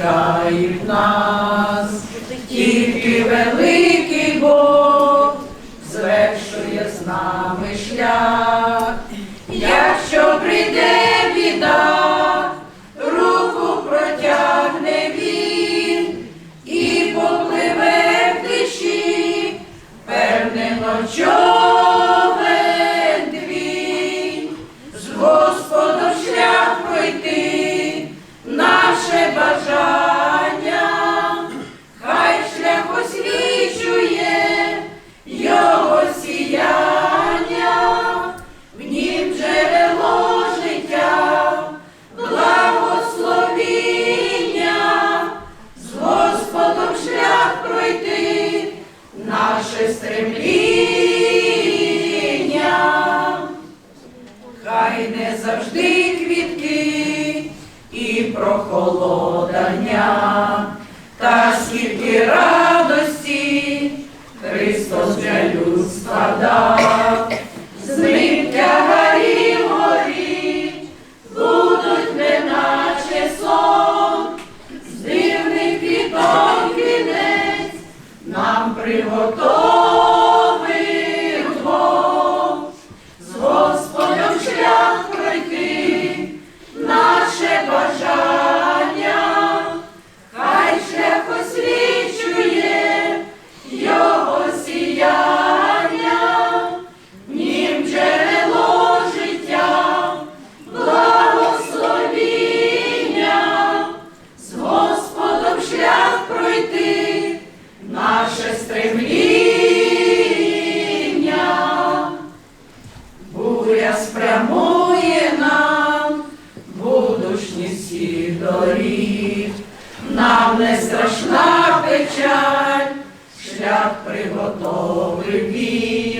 I'm not. стремління, хай не завжди квітки і прохолодання, та скільки раз. шлях приготовив він.